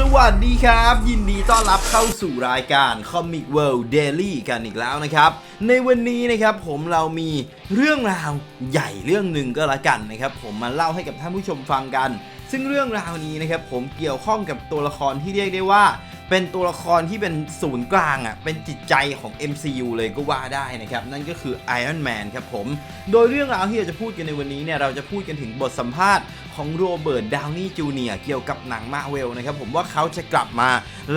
สวัสดีครับ ยินดีต้อนรับเข้าสู่รายการ Comic World Daily กันอีกแล้วนะครับ ในวันนี้นะครับผมเรามีเรื่องราวใหญ่เรื่องหนึ่งก็แล้วกันนะครับ ผมมาเล่าให้กับท่านผู้ชมฟังกัน ซึ่งเรื่องราวนี้นะครับผมเกี่ยวข้องกับตัวละครที่เรียกได้ว่า เป็นตัวละครที่เป็นศูนย์กลางอะเป็นจิตใจของ MCU เลยก็ว่าได้นะครับ นั่นก็คือ Iron Man ครับผม โดยเรื่องราวที่เราจะพูดกันในวันนี้เนี่ยเราจะพูดกันถึงบทสัมภาษณ์ ของโรเบิร์ตดาวนี่จูเนียเกี่ยวกับหนังมาเวลนะครับผมว่าเขาจะกลับมา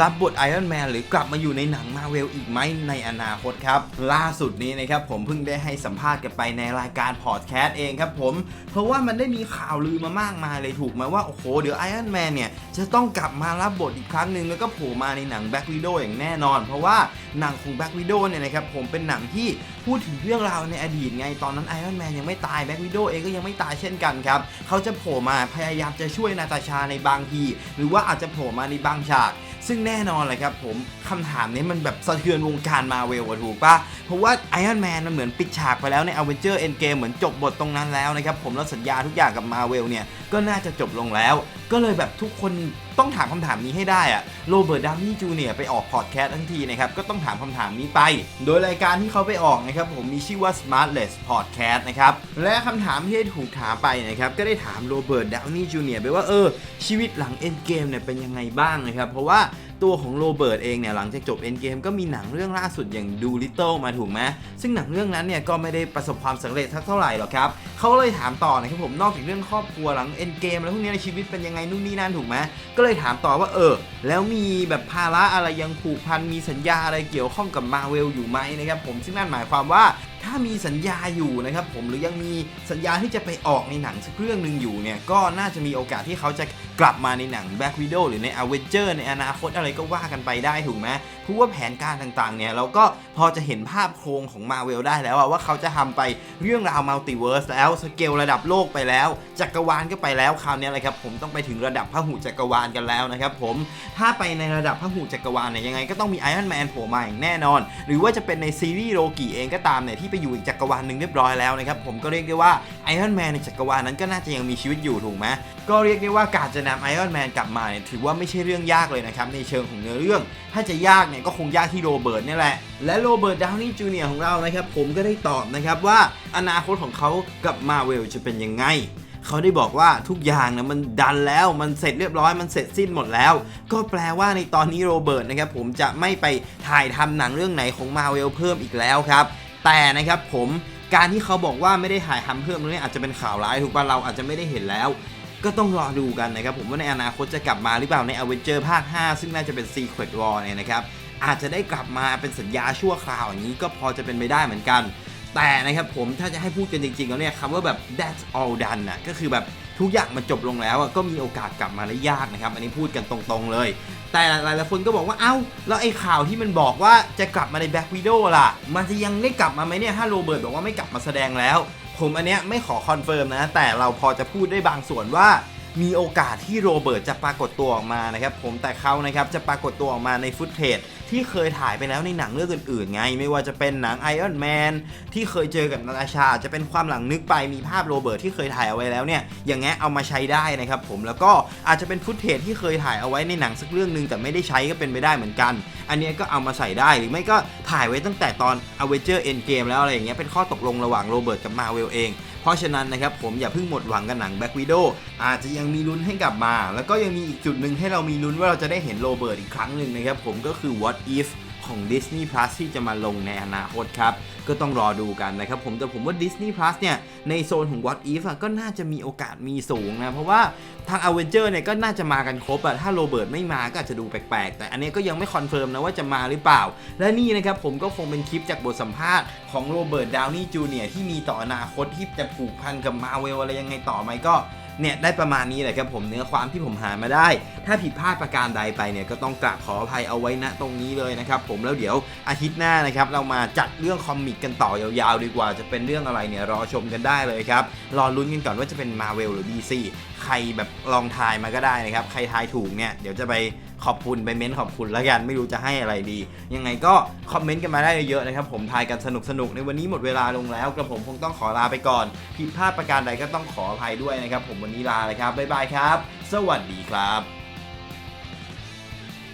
รับบทไอรอนแมนหรือกลับมาอยู่ในหนังมาเวลอีกไหมในอนาคตครับล่าสุดนี้นะครับผมเพิ่งได้ให้สัมภาษณ์กันไปในรายการพอดแคสต์เองครับผมเพราะว่ามันได้มีข่าวลือมามากมายเลยถูกไหมว่าโอ้โหเดี๋ยวไอรอนแมนเนี่ยจะต้องกลับมารับบทอีกครั้งหนึ่งแล้วก็โผล่มาในหนังแบ็กวิดโออย่างแน่นอน เพราะว่าหนังของแบ็กวิดโอเนี่ยนะครับผมเป็นหนังที่พูดถึงเรื่องราวในอดีตไงตอนนั้นไอรอนแมนยังไม่ตายแบ็กวิดโอเองก็ยังไม่ตายเช่นกันครับเขาจะโผล่มาพยายามจะช่วยนาตาชาในบางที หรือว่าอาจจะโผล่มาในบางฉาก ซึ่งแน่นอนเลยครับผมคำถามนี้มันแบบสะเทือนวงการมาเวลอะถูกปะเพราะว่าไอออนแมนมันเหมือนปิดฉากไปแล้วในอเวนเจอร์เอ็นเกมเหมือนจบบทตรงนั้นแล้วนะครับผมแล้วสัญญาทุกอย่างกับมาเวลเนี่ยก็น่าจะจบลงแล้ว ก็เลยแบบทุกคนต้องถามคำถามนี้ให้ได้อะโรเบิร์ตดาวนี่จูเนียร์ไปออกพอดแคสต์ทั้งทีนะครับ ก็ต้องถามคำถามนี้ไป โดยรายการที่เขาไปออกนะครับ ผมมีชื่อว่า Smartless Podcast นะครับ และคำถามที่ถูกถามไปนะครับ ก็ได้ถามโรเบิร์ตดาวนี่จูเนียร์ไปว่าเออชีวิตหลังเอ็นเกมเนี่ยเป็นยังไงบ้างนะครับ เพราะว่า ตัวของโรเบิร์ตเองเนี่ยหลังจากจบเอ็นเกมก็มีหนังเรื่องล่าสุดอย่างดูลิตเติลมาถูกไหมซึ่งหนังเรื่องนั้นเนี่ยก็ไม่ได้ประสบความสำเร็จทักเท่าไหร่หรอกครับเขาก็เลยถามต่อนะครับผมนอกจากเรื่องครอบครัวหลังเอ็นเกมแล้วพวกนี้ในชีวิตเป็นยังไงนู่นนี่นั่นถูกไหมก็เลยถามต่อว่าเออ แล้วมีแบบภาระอะไรยังผูกพันมีสัญญาอะไรเกี่ยวข้องกับมาเวลอยู่ไหมนะครับผมซึ่งนั่นหมายความว่า ถ้ามีสัญญาอยู่นะครับผมหรือยังมีสัญญาที่จะไปออกในหนังสักเรื่องหนึ่งอยู่เนี่ยก็น่าจะมีโอกาสที่เขาจะกลับมาในหนัง Black Widow หรือใน Avenger ในอนาคตอะไรก็ว่ากันไปได้ถูกไหมเพราะว่าแผนการต่างๆเนี่ยเราก็พอจะเห็นภาพโครงของ Marvel ได้แล้วว่าเขาจะทำไปเรื่องราวมัลติเวิร์สแล้วสเกลระดับโลกไปแล้ว จักรวาลก็ไปแล้วคราวนี้เลยครับผมต้องไปถึงระดับพหุจักรวาลกันแล้วนะครับผมถ้าไปในระดับพหุจักรวาลเนี่ยยังไงก็ต้องมีไอรอนแมนโผล่มาอย่างแน่นอน หรือว่าจะเป็นในซีรีส์โรกิเองก็ตามเนี่ยที่ไปอยู่อีกจักรวาลหนึ่งเรียบร้อยแล้วนะครับผมก็เรียกได้ว่าไอรอนแมนในจักรวาลนั้นก็น่าจะยังมีชีวิตอยู่ถูกไหมก็เรียกได้ว่าการจะนำไอรอนแมนกลับมาเนี่ยถือว่าไม่ใช่เรื่องยากเลยนะครับในเชิงของเนื้อเรื่อง ถ้าจะยากเนี่ยก็คงยากที่โรเบิร์ตนี่แหละและโรเบิร์ตดาวนี่จูเนียร์ของเรานะครับผมก็ได้ตอบนะครับว่าอนาคตของเขากับมาเวลจะเป็นยังไงเขาได้บอกว่าทุกอย่างนะมันดันแล้วมันเสร็จเรียบร้อยมันเสร็จสิ้นหมดแล้ว ก็แปลว่าในตอนนี้โรเบิร์ตนะครับผมจะไม่ไปถ่ายทำหนังเรื่องไหนของมาเวลเพิ่มอีกแล้วครับ แต่นะครับผมการที่เขาบอกว่าไม่ได้ถ่ายทำเพิ่มนี่อาจจะเป็นข่าวร้ายถูกป่ะเราอาจจะไม่ได้เห็นแล้ว ก็ต้องรอดูกันนะครับผมว่าในอนาคตจะกลับมาหรือเปล่าใน a v e n g e r ภาค 5 ซึ่งน่าจะเป็น Secret War เนี่ยนะครับอาจจะได้กลับมาเป็นสัญญาชั่วคราวอย่างนี้ก็พอจะเป็นไปได้เหมือนกัน แต่นะครับผมถ้าจะให้พูดกันจริงๆแล้วเนี่ยคำว่าแบบ that's all done นะก็คือแบบทุกอย่างมันจบลงแล้วก็มีโอกาสกลับมาได้ยากนะครับ อันนี้พูดกันตรงๆเลย แต่หลายๆคนก็บอกว่า เอ้า แล้วไอ้ข่าวที่มันบอกว่าจะกลับมาในแบ็ k วิด o ล่ะ มันจะยังได้กลับมาไหมเนี่ยถ้าโรเบิร์ตบอกว่าไม่กลับมาแสดงแล้ว ผมอันเนี้ยไม่ขอคอนเฟิร์มนะ แต่เราพอจะพูดได้บางส่วนว่า มีโอกาสที่โรเบิร์ตจะปรากฏตัวออกมานะครับผมแต่เขานะครับจะปรากฏตัวออกมาในฟุตเทจที่เคยถ่ายไปแล้วในหนังเรื่องอื่นๆไง ไม่ว่าจะเป็นหนัง Iron Man ที่เคยเจอกับนาตาชา จะเป็นความหลังนึกไปมีภาพโรเบิร์ตที่เคยถ่ายเอาไว้แล้วเนี่ยอย่างเงี้ยเอามาใช้ได้นะครับผมแล้วก็อาจจะเป็นฟุตเทจที่เคยถ่ายเอาไว้ในหนังสักเรื่องหนึ่งแต่ไม่ได้ใช้ก็เป็นไปได้เหมือนกัน อันนี้ก็เอามาใส่ได้หรือไม่ก็ถ่ายไว้ตั้งแต่ตอน Avenger Endgame แล้วอะไรอย่างเงี้ยเป็นข้อตกลงระหว่างโรเบิร์ตกับมาเวลเอง เพราะฉะนั้นนะครับผมอย่าเพิ่งหมดหวังกับหนังแบ็กวิดโออาจจะยังมีลุ้นให้กลับมา แล้วก็ยังมีอีกจุดหนึ่งให้เรามีลุ้นว่าเราจะได้เห็นโรเบิร์ตอีกครั้งหนึ่งนะครับผมก็คือ What If ของ Disney Plus ที่จะมาลงในอนาคตครับ ก็ต้องรอดูกันนะครับผมแต่ผมว่า Disney Plus เนี่ย ในโซนของ What If อะก็น่าจะมีโอกาสมีสูงนะ เพราะว่าทาง Avenger เนี่ยก็น่าจะมากันครบอะถ้าโรเบิร์ตไม่มาก็อาจจะดูแปลกๆ แต่อันนี้ก็ยังไม่คอนเฟิร์มนะว่าจะมาหรือเปล่า และนี่นะครับผมก็คงเป็นคลิปจากบทสัมภาษณ์ของโรเบิร์ตดาวนี่จูเนียร์ที่มีต่ออนาคตที่จะผูกพันกับมาเวลอะไรยังไงต่อไหมก็ เนี่ยได้ประมาณนี้แหละครับผมเนื้อความที่ผมหามาได้ ถ้าผิดพลาดประการใดไปเนี่ยก็ต้องกราบขออภัยเอาไว้ณตรงนี้เลยนะครับผมแล้วเดี๋ยวอาทิตย์หน้านะครับเรามาจัดเรื่องคอมิกกันต่อยาวๆ ดีกว่าจะเป็นเรื่องอะไรเนี่ยรอชมกันได้เลยครับรอลุ้นกันก่อนว่าจะเป็น Marvel หรือ DC ใครแบบลองทายมาก็ได้นะครับใครทายถูกเนี่ยเดี๋ยวจะไป ขอบคุณไปเม้นต์ขอบคุณแล้วกันไม่รู้จะให้อะไรดี ยังไงก็คอมเมนต์กันมาได้เยอะๆนะครับ ผมทายกันสนุกสนุกในวันนี้หมดเวลาลงแล้วกระผมคงต้องขอลาไปก่อน ผิดพลาดประการใดก็ต้องขออภัยด้วยนะครับ ผมวันนี้ลาเลยครับบ๊ายบายครับ สวัสดีครับ